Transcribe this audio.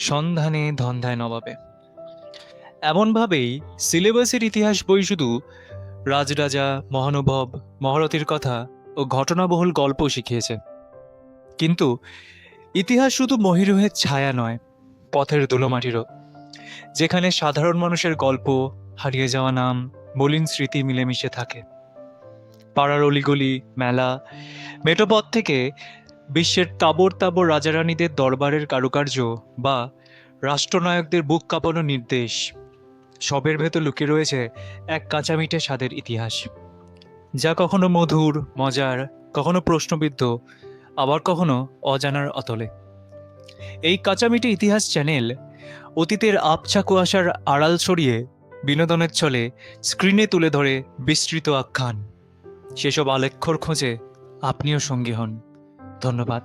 সন্ধানে ধন্ধায় নবাবে। এমনভাবেই সিলেবাসের ইতিহাস বই শুধু রাজরাজা, মহানুভব, মহারথীর কথা ও ঘটনাবহুল গল্প শিখিয়েছে। কিন্তু ইতিহাস শুধু মহিরুহের ছায়া নয়, পথের ধুলোমাটিরও। যেখানে সাধারণ মানুষের গল্প, হারিয়ে যাওয়া নাম, মলিন স্মৃতি মিলেমিশে থাকে। পাড়ার অলিগলি, মেলা, মেটোপথ থেকে বিশ্বের তাবর তাবর রাজারানীদের দরবারের কারুকার্য বা রাষ্ট্রনায়কদের বুক কাঁপানো নির্দেশ। সবের ভেতর লুকিয়ে রয়েছে এক কাঁচামিটে স্বাদের ইতিহাস। যা কখনো মধুর, মজার, কখনো প্রশ্নবিদ্ধ, আবার কখনো অজানার অতলে। এই কাঁচামিটে ইতিহাস চ্যানেল অতীতের আবছা কুয়াশার আড়াল সরিয়ে বিনোদনের ছলে স্ক্রিনে তুলে ধরে বিস্তৃত আখ্যান। সেসব আলেখ্যর খোঁজে আপনিও সঙ্গী হন। ধন্যবাদ।